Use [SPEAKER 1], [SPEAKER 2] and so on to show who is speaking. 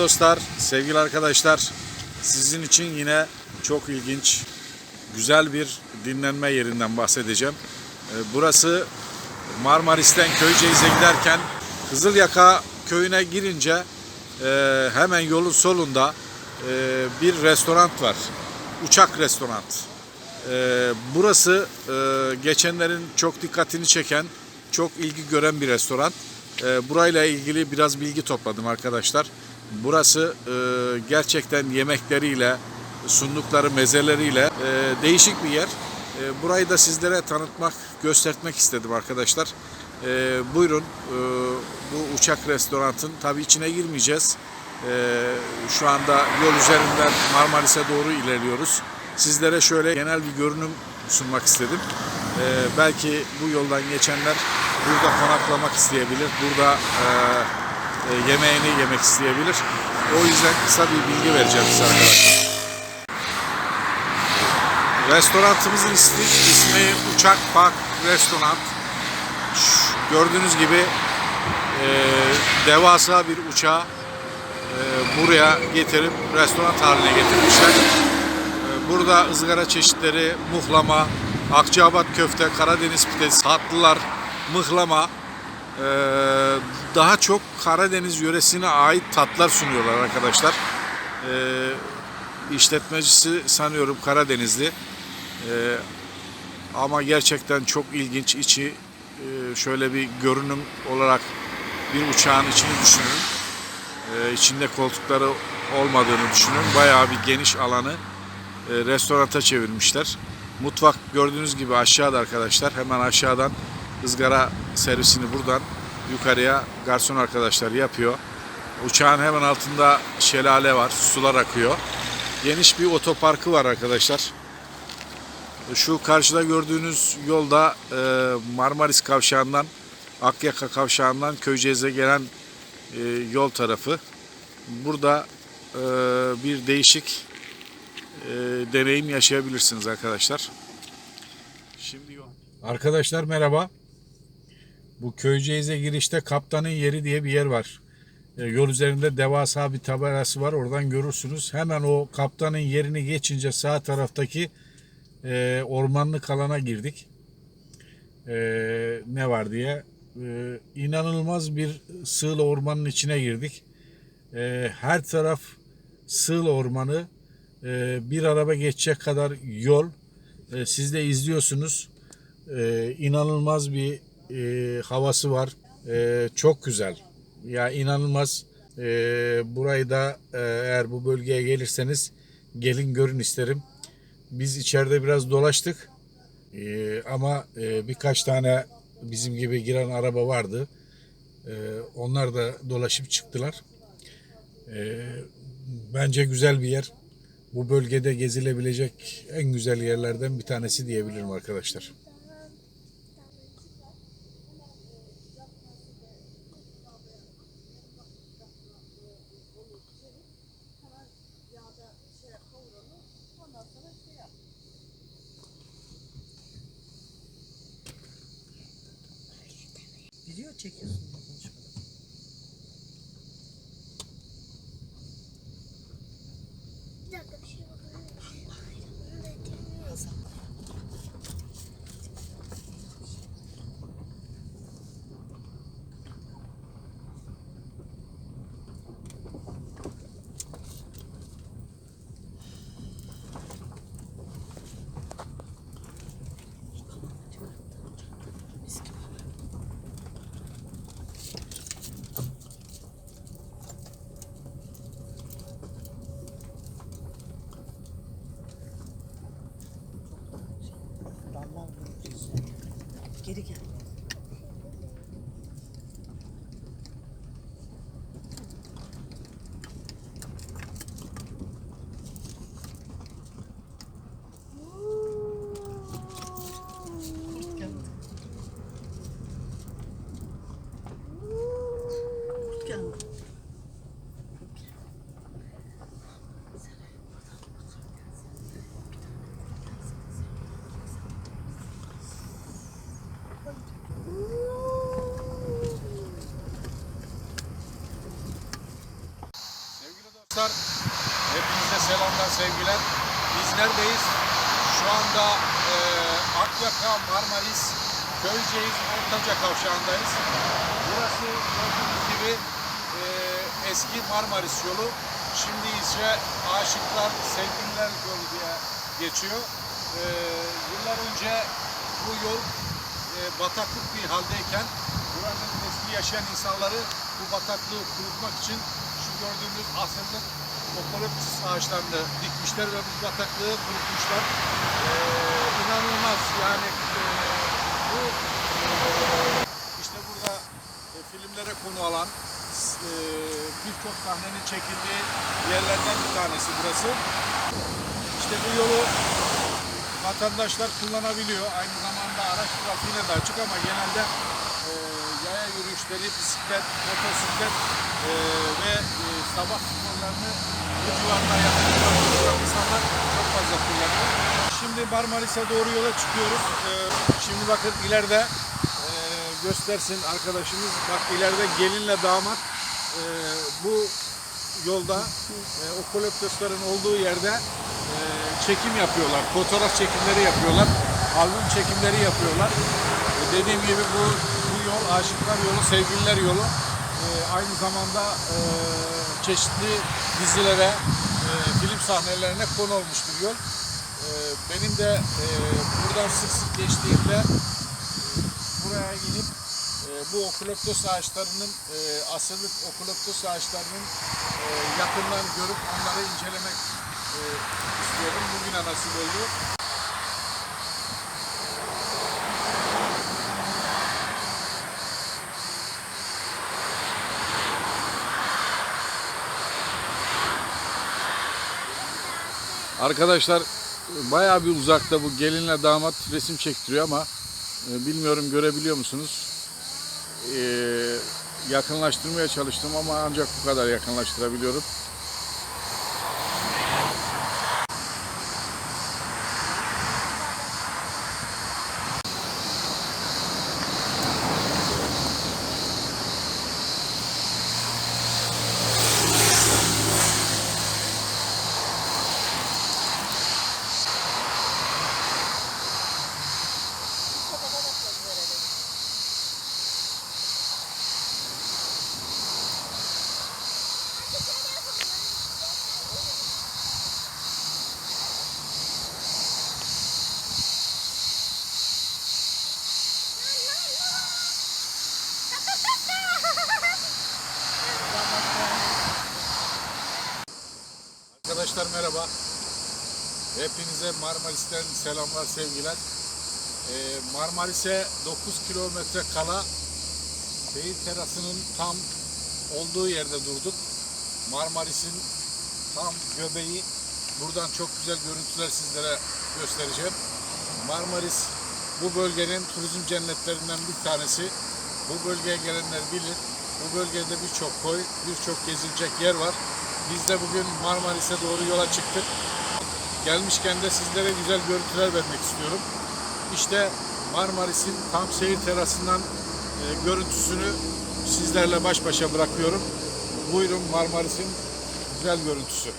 [SPEAKER 1] dostlar, sevgili arkadaşlar, sizin için yine çok ilginç, güzel bir dinlenme yerinden bahsedeceğim. Ee, Burası Marmaris'ten Köyceğiz'e giderken Kızılyaka köyüne girince e, hemen yolun solunda e, bir restoran var. Uçak restoran. Ee, burası e, geçenlerin çok dikkatini çeken, çok ilgi gören bir restoran. Burayla ilgili biraz bilgi topladım arkadaşlar. Burası e, gerçekten yemekleriyle, sundukları mezeleriyle e, değişik bir yer. E, burayı da sizlere tanıtmak, göstermek istedim arkadaşlar. E, buyurun e, bu uçak restoranın tabii içine girmeyeceğiz. E, şu anda yol üzerinden Marmaris'e doğru ilerliyoruz. Sizlere şöyle genel bir görünüm sunmak istedim. E, belki bu yoldan geçenler burada konaklamak isteyebilir, burada e, yemeğini yemek isteyebilir. O yüzden kısa bir bilgi vereceğim size arkadaşlar. Restoranımızın ismi, ismi Uçak Park Restoran. Gördüğünüz gibi e, devasa bir uçağı e, buraya getirip restoran haline getirmişler. E, burada ızgara çeşitleri, muhlama, Akçaabat köfte, Karadeniz pidesi, tatlılar, mıhlama, e, daha çok Karadeniz yöresine ait tatlar sunuyorlar arkadaşlar. E, işletmecisi sanıyorum Karadenizli. Ee, ama gerçekten çok ilginç içi e, şöyle bir görünüm olarak bir uçağın içini düşünün. Ee, içinde koltukları olmadığını düşünün. Bayağı bir geniş alanı e, restoranta çevirmişler. Mutfak gördüğünüz gibi aşağıda arkadaşlar. Hemen aşağıdan ızgara servisini buradan yukarıya garson arkadaşlar yapıyor. Uçağın hemen altında şelale var. Sular akıyor. Geniş bir otoparkı var arkadaşlar. Şu karşıda gördüğünüz yolda e, Marmaris Kavşağı'ndan Akyaka Kavşağı'ndan Köyceğiz'e gelen e, yol tarafı. Burada e, bir değişik deneyim yaşayabilirsiniz arkadaşlar. Şimdi Arkadaşlar merhaba. Bu Köyceğiz'e girişte Kaptanın Yeri diye bir yer var. E, yol üzerinde devasa bir tabelası var. Oradan görürsünüz. Hemen o kaptanın yerini geçince sağ taraftaki e, ormanlık alana girdik. E, ne var diye. E, inanılmaz bir sığla ormanın içine girdik. E, her taraf sığla ormanı. E, bir araba geçecek kadar yol. E, siz de izliyorsunuz. E, inanılmaz bir e, havası var. E, çok güzel. Ya inanılmaz. E, burayı da e, eğer bu bölgeye gelirseniz gelin görün isterim. Biz içeride biraz dolaştık. Ee, ama e, birkaç tane bizim gibi giren araba vardı. Ee, onlar da dolaşıp çıktılar. Ee, bence güzel bir yer. Bu bölgede gezilebilecek en güzel yerlerden bir tanesi diyebilirim arkadaşlar.
[SPEAKER 2] Video çekiyorsun bu konuşmada.
[SPEAKER 1] Arkadaşlar hepinize selamlar sevgiler. Biz neredeyiz? Şu anda e, Akyaka Marmaris Köyceğiz Ortaca kavşağındayız. Burası gördüğünüz gibi e, eski Marmaris yolu. Şimdi ise Aşıklar Sevgililer yolu diye geçiyor. E, yıllar önce bu yol e, bataklık bir haldeyken buranın eski yaşayan insanları bu bataklığı kurutmak için gördüğümüz asırlık okaliptüs ağaçlarını dikmişler ve bu bataklığı kurutmuşlar. E, inanılmaz yani e, bu e, işte burada e, filmlere konu alan e, birçok sahnenin çekildiği yerlerden bir tanesi burası. İşte bu yolu vatandaşlar kullanabiliyor. Aynı zamanda araç trafiğine de açık ama genelde e, yaya yürüyüşleri, bisiklet, motosiklet e, ve sabah sporlarını bu civarda yaptıran insanlar çok fazla kullanıyor. Şimdi Marmaris'e doğru yola çıkıyoruz. E, şimdi bakın ileride e, göstersin arkadaşımız. Bak ileride gelinle damat e, bu yolda e, okoloptosların olduğu yerde çekim yapıyorlar. Fotoğraf çekimleri yapıyorlar. Albüm çekimleri yapıyorlar. Dediğim gibi bu, bu yol aşıklar yolu, sevgililer yolu. Aynı zamanda e, çeşitli dizilere, e, film sahnelerine konu olmuş bir yol. E, benim de e, buradan sık sık geçtiğimde buraya inip e, bu okuloptos ağaçlarının e, asırlık okuloptos ağaçlarının e, yakından görüp onları incelemek e, istiyorum. Bugüne nasip oldu. Arkadaşlar bayağı bir uzakta bu gelinle damat resim çektiriyor ama e, bilmiyorum görebiliyor musunuz? E, yakınlaştırmaya çalıştım ama ancak bu kadar yakınlaştırabiliyorum. Arkadaşlar merhaba. Hepinize Marmaris'ten selamlar, sevgiler. Ee, Marmaris'e 9 kilometre kala Beyit Terası'nın tam olduğu yerde durduk. Marmaris'in tam göbeği. Buradan çok güzel görüntüler sizlere göstereceğim. Marmaris bu bölgenin turizm cennetlerinden bir tanesi. Bu bölgeye gelenler bilir. Bu bölgede birçok koy, birçok gezilecek yer var. Biz de bugün Marmaris'e doğru yola çıktık. Gelmişken de sizlere güzel görüntüler vermek istiyorum. İşte Marmaris'in tam seyir terasından e, görüntüsünü sizlerle baş başa bırakıyorum. Buyurun Marmaris'in güzel görüntüsü.